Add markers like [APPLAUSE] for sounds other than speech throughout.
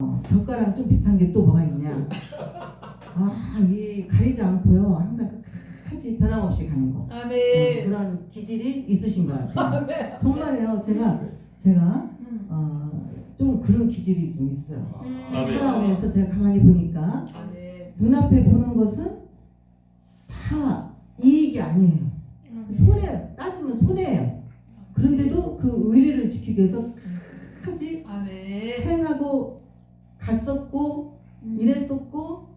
어, 젓가락 좀 비슷한 게 또 뭐가 있냐? 아, 이 가리지 않고요. 항상 끝까지 변함없이 가는 거. 어, 아멘. 그런 기질이 있으신 것 같아요. 아멘. 정말요. 제가 제가 음. 어, 좀 그런 기질이 좀 있어요. 음. 아멘. 살아오면서 제가 가만히 보니까 아멘. 눈앞에 보는 것은 다 이익이 아니에요. 손해 따지면 손해예요. 그런데도 그 의리를 지키기 위해서 끝까지 아멘. 행하고 갔었고 음. 일했었고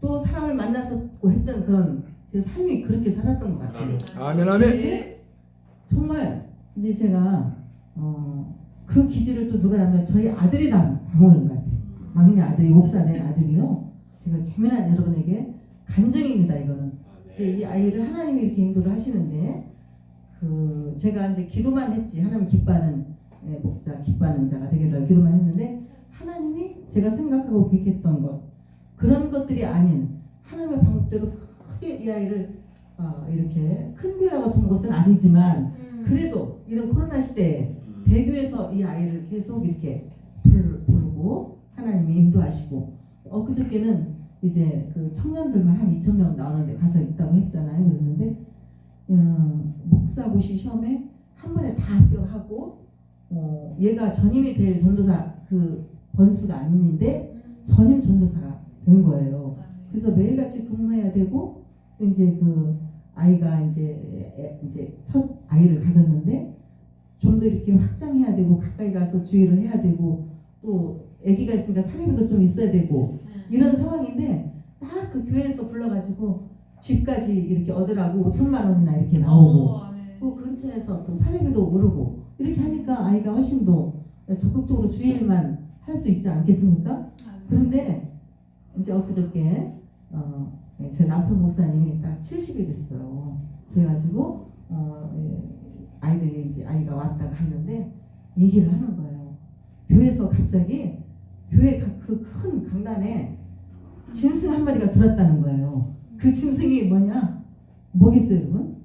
또 사람을 만났었고 했던 그런 제 삶이 그렇게 살았던 것 같아요. 아멘. 아멘, 아멘. 네. 정말 이제 제가 어, 그 기질을 또 누가 하면 저희 아들이 다 담은 것 같아요. 막내 아들이 목사 된 아들이요. 제가 재미난 여러분에게 간증입니다. 이거는 이제 이 아이를 하나님이 이렇게 인도를 하시는데 그 제가 이제 기도만 했지 하나님 기뻐하는 예, 목자 기뻐하는 자가 되게 달 기도만 했는데 하나님이 제가 생각하고 계획했던 것 그런 것들이 아닌 하나님의 방법대로 크게 이 아이를 어, 이렇게 큰 교회라고 준 것은 아니지만 음. 그래도 이런 코로나 시대에 음. 대교에서 이 아이를 계속 이렇게 부르, 부르고 하나님이 인도하시고 엊그저께는 이제 그 청년들만 한 2천 명 나오는데 가서 있다고 했잖아요. 그랬는데 음, 목사고시 시험에 한 번에 다 합격하고 어, 얘가 전임이 될 전도사 그 번수가 아닌데 전임 전도사가 된 거예요. 그래서 매일같이 근무해야 되고 이제 그 아이가 이제 애- 이제 첫 아이를 가졌는데 좀 더 이렇게 확장해야 되고 가까이 가서 주의를 해야 되고 또 아기가 있으니까 사례비도 좀 있어야 되고 이런 상황인데 딱 그 교회에서 불러가지고 집까지 이렇게 얻으라고 5천만 원이나 이렇게 나오고 어, 아멘. 그 근처에서 또 사례비도 오르고 이렇게 하니까 아이가 훨씬 더 적극적으로 주일만 할 수 있지 않겠습니까? 아멘. 그런데 이제 엊그저께 어, 네, 제 남편 목사님이 딱 70이 됐어요. 그래가지고 어, 예, 아이들이 이제 아이가 왔다가 갔는데 얘기를 하는 거예요. 교회에서 갑자기 교회 그큰 강단에 짐승 한 마리가 들었다는 거예요. 그 짐승이 뭐냐? 뭐겠어요, 여러분?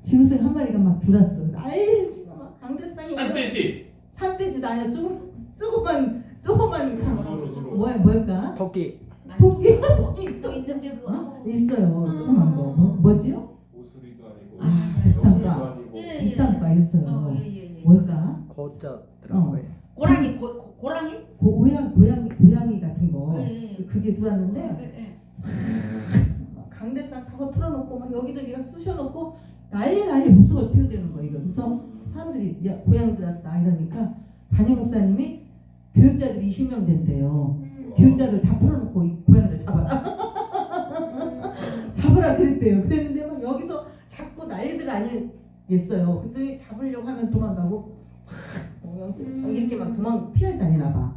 짐승 한 마리가 막 들었어. 난리를 치고 막 강대상이 산돼지. 산돼지도 아니야. 조금 조그만 조그만 주로 주로. 뭐야 뭘까? 토끼 토끼 토끼 또 있는데 그거. 어? 있어요. 조그만 거 뭐, 뭐지요? 오수리도 아니고. 아, 비슷한 거. 아니고. 예, 예. 비슷한 거 있어요. 어, 예, 예, 예. 뭘까? 고자 들어가요. 고랑이 고, 고, 고랑이? 고, 고양 고양이 고양이 같은 거 예, 예. 그게 들어왔는데 예, 예. [LAUGHS] 강대상 타고 틀어놓고 막 여기저기가 쑤셔놓고 난리 난리 목숨을 피우대는 거예요. 그래서 사람들이 야 고양이 들었다 이러니까 담임 목사님이 교육자들이 20명 된대요. 음. 교육자들 다 풀어놓고 이 고양이를 잡아라. 음. [LAUGHS] 잡으라 그랬대요. 그랬는데 막 여기서 자꾸 난리들 아니겠어요. 그랬더니 잡으려고 하면 도망가고 막 어, 여기서 막 이렇게 막 도망 피해 다니나 봐.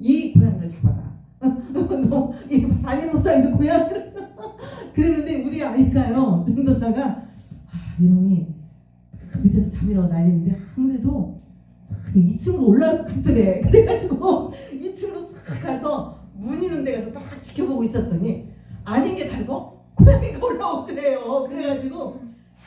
이 고양이를 잡아라. 너이 담임 목사님도 고양이를 [LAUGHS] 그랬는데 우리 아이가요 전도사가 아, 이놈이 그 밑에서 잠이라고 난리는데 아무래도 2층으로 올라올 것 같더래. [LAUGHS] 그래가지고 2층으로 싹 가서 문 있는 데 가서 딱 지켜보고 있었더니 아닌 게 달고 [LAUGHS] 고양이가 올라오더래요. 그래가지고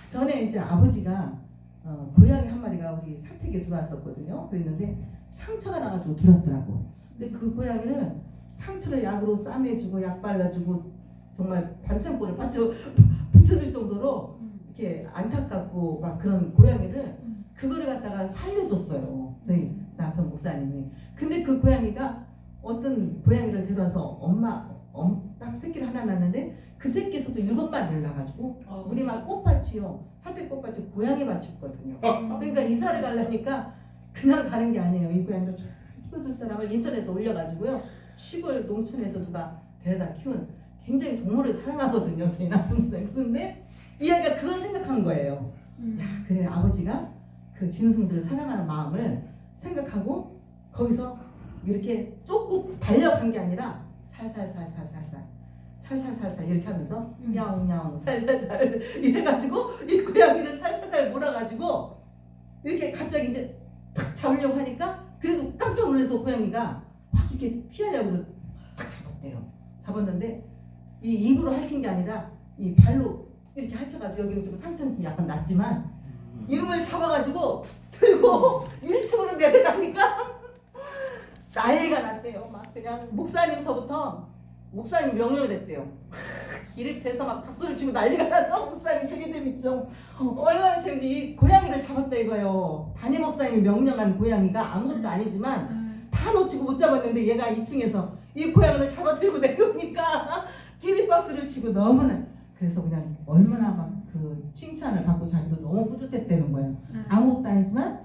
그 전에 이제 아버지가 어, 고양이 한 마리가 우리 사택에 들어왔었거든요. 그랬는데 상처가 나가지고 들었더라고. 근데 그 고양이를 상처를 약으로 싸매주고 약 발라주고 정말 반창고를 받쳐 [LAUGHS] 붙여줄 정도로 이렇게 안타깝고 막 그런 고양이를 그거를 갖다가 살려줬어요. 저희 남편 목사님이. 근데 그 고양이가 어떤 고양이를 데려와서 엄마 엄, 딱 새끼를 하나 낳는데 그 새끼에서도 일곱 마리를 낳아가지고 어. 우리 막 꽃밭이요 사택 꽃밭이 고양이 밭이었거든요. 그러니까 이사를 가려니까 그냥 가는 게 아니에요. 이 고양이를 쫙 키워줄 사람을 인터넷에 올려가지고요 시골 농촌에서 누가 데려다 키운 굉장히 동물을 사랑하거든요. 저희 남편 목사님. 그런데 이 아이가 그걸 생각한 거예요. 음. 그래 아버지가 그 짐승들을 사랑하는 마음을 생각하고 거기서 이렇게 쫓고 달려간 게 아니라 살살살살살살 살살살살 이렇게 하면서 음. 야옹야옹 살살살 이래가지고 이 고양이를 살살살 몰아가지고 이렇게 갑자기 이제 탁 잡으려고 하니까 그래도 깜짝 놀라서 고양이가 확 이렇게 피하려고 딱 잡았대요 잡았는데 이 입으로 핥힌 게 아니라 이 발로 이렇게 핥혀가지고 여기는 좀 상처는 좀 약간 났지만 이놈을 잡아가지고 들고 1층으로 내려가니까 [LAUGHS] 난리가 났대요. 막 그냥 목사님서부터 목사님 명령을 했대요. 기립해서 막 박수를 치고 난리가 났다. 목사님 되게 재밌죠. 어, 얼마나 재밌지. 이 고양이를 잡았다 이거예요. 담임 목사님이 명령한 고양이가 아무것도 아니지만 다 놓치고 못 잡았는데 얘가 2층에서 이 고양이를 잡아 들고 내려오니까 [LAUGHS] 기립박수를 치고 너무나 그래서 그냥 얼마나 막 그 칭찬을 받고 자기도 너무 뿌듯했다는 거예요. 아무것도 아니지만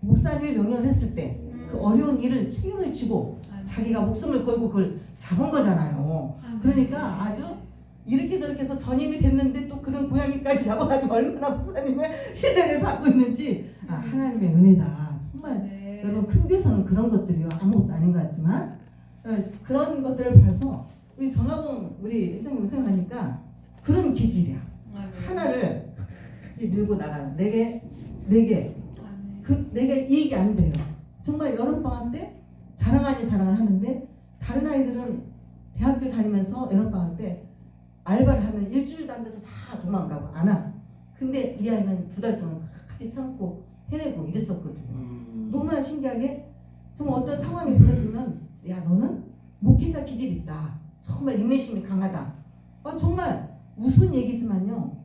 목사님이 명령을 했을 때 그 어려운 일을 책임을 지고 자기가 목숨을 걸고 그걸 잡은 거잖아요. 그러니까 아주 이렇게 저렇게 해서 전임이 됐는데 또 그런 고양이까지 잡아가지고 얼마나 목사님의 신뢰를 받고 있는지 아, 하나님의 은혜다. 정말 네. 여러분 큰 교회에서는 그런 것들이 아무것도 아닌 것 같지만 어, 그런 것들을 봐서 우리 정하봉 우리 회장님 생각하니까 그런 기질이야. 하나를 같이 밀고 나가는 내게 내게 그 내게 이익이 안 돼요. 정말 여름 방학 때 자랑 아닌 자랑을 하는데 다른 아이들은 대학교 다니면서 여름 방학 때 알바를 하면 일주일도 안 돼서 다 도망가고 안 와. 근데 이 아이는 두 달 동안 같이 참고 해내고 이랬었거든요. 음. 너무나 신기하게 정말 어떤 상황이 벌어지면 야 너는 목회자 기질 있다. 정말 인내심이 강하다. 어, 정말 무슨 얘기지만요.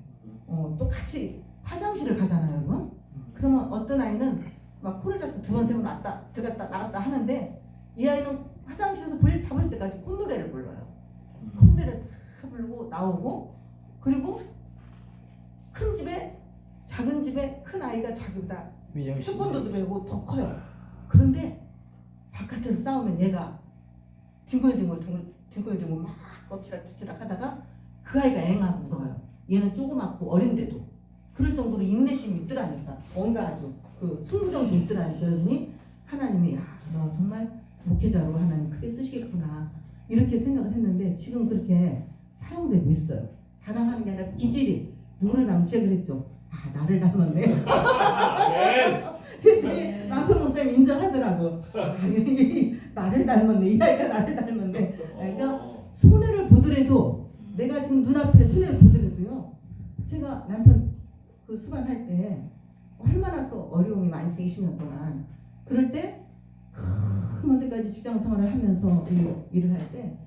어, 또 같이 화장실을 가잖아요, 여러분. 그러면 어떤 아이는 막 코를 잡고 두 번 세번 왔다 들어갔다 나갔다 하는데 이 아이는 화장실에서 볼일 다 볼 때까지 콧노래를 불러요. 콧노래를 다 부르고 나오고 그리고 큰 집에 작은 집에 큰 아이가 자기보다 태권도도 배우고 더 커요. 그런데 바깥에서 싸우면 얘가 뒹굴뒹굴 뒹굴 뒹굴뒹굴 막 엎치락 뒤치락 하다가 그 아이가 앵하고 울어요. 얘는 조그맣고 어린데도 그럴 정도로 인내심이 있더라니까. 뭔가 아주 그 승부정신이 있더라니까. 그러더니 하나님이 야 너 정말 목회자로 하나님 크게 쓰시겠구나 이렇게 생각을 했는데 지금 그렇게 사용되고 있어요. 자랑하는 게 아니라 기질이 누구를 닮지 그랬죠. 아 나를 닮았네. 아멘. 그랬더니 남편 목사님 인정하더라고. 아니, 나를 닮았네. 이 아이가 나를 닮았네. 그러니까 손해를 보더라도 내가 지금 눈앞에 손해를 보더라도요. 제가 남편 그 수반할 때 얼마나 그 어려움이 많이 쓰기 20년 동안 그럴 때큰 데까지 직장 생활을 하면서 일- 일을 할 때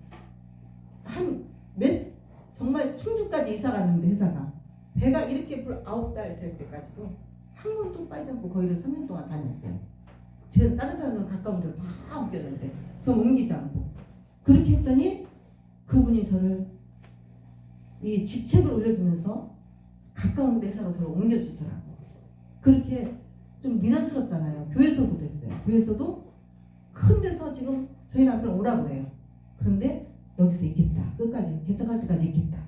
한 몇 정말 충주까지 이사 갔는데 회사가 배가 이렇게 불 아홉 달 될 때까지도 한 번도 빠지지 않고 거기를 3년 동안 다녔어요. 제가 다른 사람은 가까운 데로 다 옮겼는데 전 옮기지 않고 그렇게 했더니 그분이 저를 이 직책을 올려주면서 가까운 데 회사로 저를 옮겨주더라고. 그렇게 좀 미련스럽잖아요. 교회에서도 그랬어요. 교회에서도 큰 데서 지금 저희 남편 오라고 그래요. 그런데 여기서 있겠다. 끝까지 개척할 때까지 있겠다.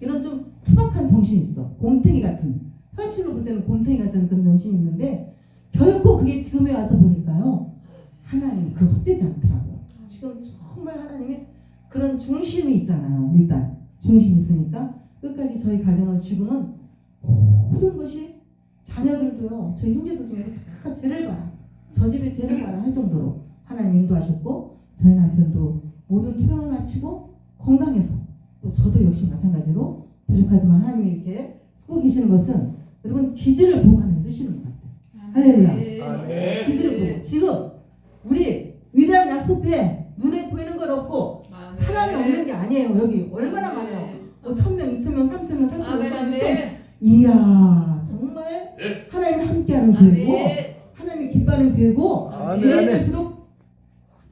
이런 좀 투박한 정신이 있어. 곰탱이 같은. 현실로 볼 때는 곰탱이 같은 그런 정신이 있는데 결코 그게 지금에 와서 보니까요. 하나님 그 헛되지 않더라고요. 지금 정말 하나님이 그런 중심이 있잖아요. 일단 중심이 있으니까 끝까지 저희 가정은 지금은 모든 것이 자녀들도요. 저희 형제들 중에서 다 죄를 봐라. 저 집에 죄를 봐라 할 정도로 하나님 인도하셨고 저희 남편도 모든 투명을 마치고 건강해서 또 저도 역시 마찬가지로 부족하지만 하나님이 이렇게 쓰고 계시는 것은 여러분 기질을 보고 하나님 쓰시는 것 같아요. 할렐루야. 기질을 보고 지금 우리 위대한 약속교회 눈에 보이는 것 없고 사람이 없는 게 아니에요. 여기 얼마나 많아요. 뭐 천명, 이천명, 삼천명, 사천명, 오천명, 육천명. 이야 정말 네. 하나님 함께하는 교회고 하나님이 기뻐하는 교회고 아멘. 이럴수록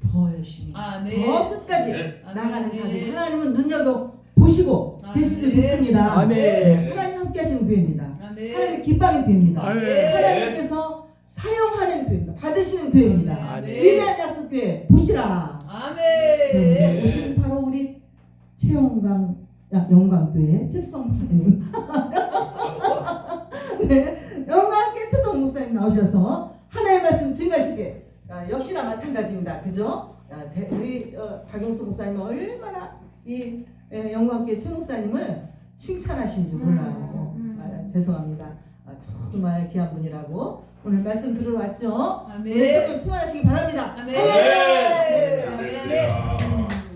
더 열심히 아멘. 더 끝까지 네. 나가는 자들 하나님은 눈여겨 보시고 아멘. 계실 줄 믿습니다. 아멘. 네, 하나님 함께하시는 교회입니다. 하나님 기뻐하는 교회입니다. 아멘. 하나님께서 사용하는 교회입니다. 받으시는 교회입니다. 아멘. 위대한 약속 교회 보시라. 네, 아멘. 오신 바로 우리 최영강 야, 영광교회 최수성 목사님. 네, 영광교회 최동 목사님 나오셔서 하나의 말씀 증가하시게 아, 역시나 마찬가지입니다. 그죠? 아, 대- 우리 어, 박영수 목사님 얼마나 이 예, 영광교회 최 목사님을 칭찬하신지 몰라요. 음, 음. 아, 죄송합니다. 아, 정말 귀한 분이라고 오늘 말씀 들으러 왔죠. 아멘. 우리 성령 충만하시기 바랍니다. 아멘. 네. 아멘. 할렐루야.